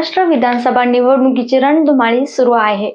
महाराष्ट्र विधानसभा निवडणुकीची रणधुमाळी सुरू आहे.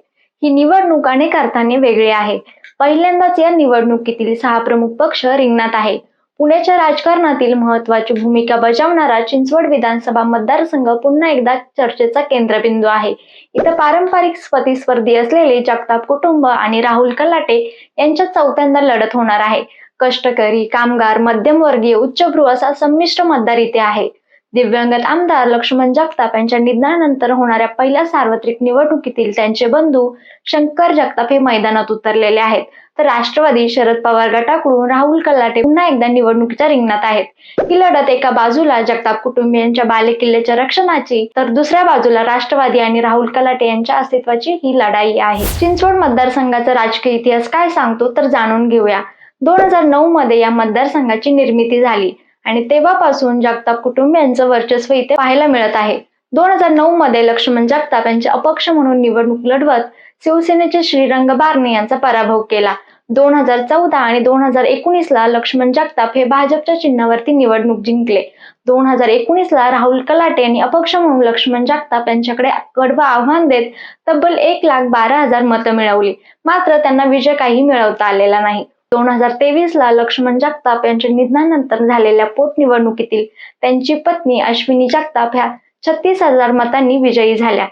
ही निवडणूक अनेक अर्थाने वेगळी आहे. पहिल्यांदाच या निवडणुकीतील सहा प्रमुख पक्ष रिंगणात आहे पुण्याच्या राजकारणातील महत्वाची भूमिका बजावणारा चिंचवड विधानसभा मतदारसंघ पुन्हा एकदा चर्चेचा केंद्रबिंदू आहे. इथं पारंपरिक प्रतिस्पर्धी असलेले जगताप कुटुंब आणि राहुल कलाटे यांच्यात चौथ्यांदा लढत होणार आहे. कष्टकरी कामगार मध्यमवर्गीय उच्चभ्रू असा संमिश्र मतदार इथे आहे. दिव्यांगत आमदार लक्ष्मण जगताप यांच्या निधनानंतर होणाऱ्या पहिल्या सार्वत्रिक निवडणुकीतील त्यांचे बंधू शंकर जगताप हे मैदानात उतरलेले आहेत. तर राष्ट्रवादी शरद पवार गटाकडून राहुल कल्लाटे पुन्हा एकदा निवडणुकीच्या रिंगणात आहेत. ही लढत एका बाजूला जगताप कुटुंबियांच्या बालेकिल्ल्याच्या रक्षणाची तर दुसऱ्या बाजूला राष्ट्रवादी आणि राहुल कलाटे यांच्या अस्तित्वाची ही लढाई आहे. चिंचवड मतदारसंघाचा राजकीय इतिहास काय सांगतो तर जाणून घेऊया. दोन हजार नऊ मध्ये या मतदारसंघाची निर्मिती झाली. आणि तेव्हापासून जगताप कुटुंबियांचं वर्चस्व इथे पाहायला मिळत आहे. दोन हजार नऊ मध्ये लक्ष्मण जगताप यांचे अपक्ष म्हणून निवडणूक लढवत शिवसेनेचे श्रीरंग बारणे यांचा पराभव केला. दोन हजार चौदा आणि दोन हजार एकोणीस ला लक्ष्मण जगताप हे भाजपच्या चिन्हावरती निवडणूक जिंकले. दोन हजार एकोणीस ला राहुल कलाटे यांनी अपक्ष म्हणून लक्ष्मण जगताप यांच्याकडे कडवं आव्हान देत तब्बल एक लाख बारा हजार मतं मिळवली. मात्र त्यांना विजय काही मिळवता आलेला नाही. दोन हजार तेवीस ला लक्ष्मण जगताप यांच्या निधनानंतर झालेल्या पोटनिवडणुकीतील त्यांची पत्नी अश्विनी जगताप ह्या छत्तीस हजार मतांनी विजयी झाल्या.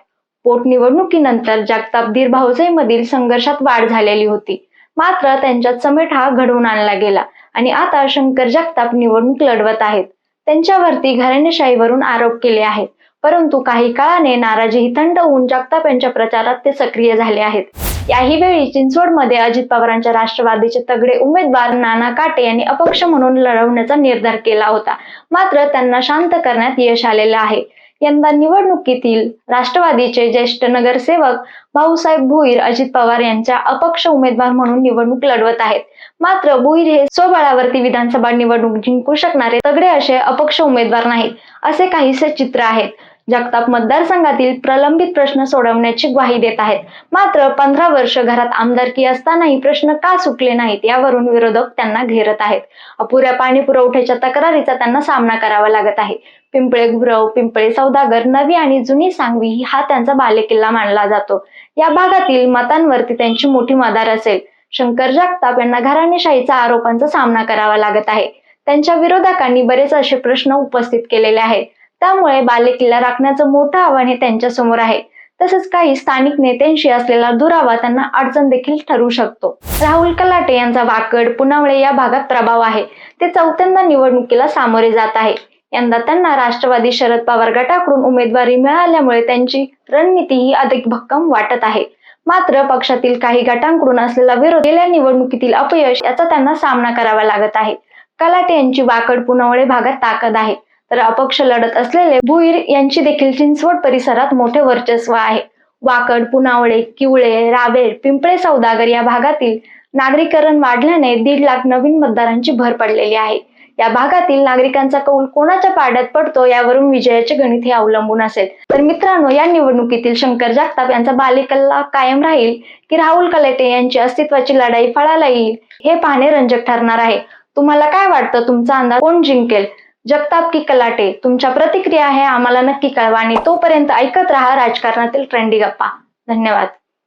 पोटनिवडणुकीनंतर जगताप धीर भाऊजाईमधील संघर्षात वाढ झालेली होती. मात्र त्यांच्यात समेट हा घडवून आणला गेला आणि आता शंकर जगताप निवडणूक लढवत आहेत. त्यांच्यावरती घराणेशाहीवरून आरोप केले आहेत. परंतु काही काळाने नाराजी ही थंड होऊन जगताप यांच्या प्रचारात ते सक्रिय झाले आहेत. याही वेळी चिंचवडमध्ये अजित पवारांच्या राष्ट्रवादीचे तगडे उमेदवार नाना काटे यांनी अपक्ष म्हणून लढवण्याचा निर्धार केला होता. मात्र त्यांना शांत करण्यात यश आलेलं आहे. यंदा निवडणुकीतील राष्ट्रवादीचे ज्येष्ठ नगरसेवक भाऊसाहेब भुईर अजित पवार यांच्या अपक्ष उमेदवार म्हणून निवडणूक लढवत आहेत. मात्र भुईर हे स्वबळावरती विधानसभा निवडणूक जिंकू शकणारे तगडे असे अपक्ष उमेदवार नाहीत असे काहीसे चित्र आहेत. जगताप मतदारसंघातील प्रलंबित प्रश्न सोडवण्याची ग्वाही देत आहेत. मात्र पंधरा वर्ष घरात आमदारकी असतानाही प्रश्न का सुटले नाहीत यावरून विरोधक त्यांना घेरत आहेत. अपुऱ्या पाणी पुरवठ्याच्या तक्रारीचा त्यांना सामना करावा लागत आहे. पिंपळे गुरव पिंपळे सौदागर नवी आणि जुनी सांगवी हा त्यांचा बालेकिल्ला मानला जातो. या भागातील मतांवरती त्यांची मोठी मदार असेल. शंकर जगताप यांना घराणेशाहीचा आरोपांचा सामना करावा लागत आहे. त्यांच्या विरोधकांनी बरेच असे प्रश्न उपस्थित केलेले आहेत. त्यामुळे बालेकिल्ला राखण्याचं मोठं आव्हान हे त्यांच्यासमोर आहे. तसेच काही स्थानिक नेत्यांशी असलेला दुरावा त्यांना अडचण देखील ठरू शकतो. राहुल कलाटे यांचा वाकड पुनावळे या भागात प्रभाव आहे. ते चौथ्यांदा निवडणुकीला सामोरे जात आहे. यंदा त्यांना राष्ट्रवादी शरद पवार गटाकडून उमेदवारी मिळाल्यामुळे त्यांची रणनीती ही अधिक भक्कम वाटत आहे. मात्र पक्षातील काही गटांकडून असलेला विरोध गेल्या निवडणुकीतील अपयश याचा त्यांना सामना करावा लागत आहे. कलाटे यांची वाकड पुनावळे भागात ताकद आहे. तर अपक्ष लढत असलेले भुईर यांची देखील चिंचवड परिसरात मोठे वर्चस्व आहे. वाकड पुनावळे किवळे रावेर पिंपळे सौदागर या भागातील नागरीकरण वाढल्याने दीड लाख नवीन मतदारांची भर पडलेली आहे. या भागातील नागरिकांचा कौल कोणाच्या पाड्यात पडतो यावरून विजयाचे गणित हे अवलंबून असेल. तर मित्रांनो या निवडणुकीतील शंकर जगताप यांचा बालेकल्ला कायम राहील की राहुल कलेटे यांची अस्तित्वाची लढाई फळाला येईल हे पाहणे रंजक ठरणार आहे. तुम्हाला काय वाटतं? तुमचा अंदाज कोण जिंकेल? जगताप की कलाटे तुमच्या प्रतिक्रिया आहे आम्हाला नक्की कळवा आणि तोपर्यंत ऐकत राहा राजकारणातील ट्रेंडी गप्पा. धन्यवाद.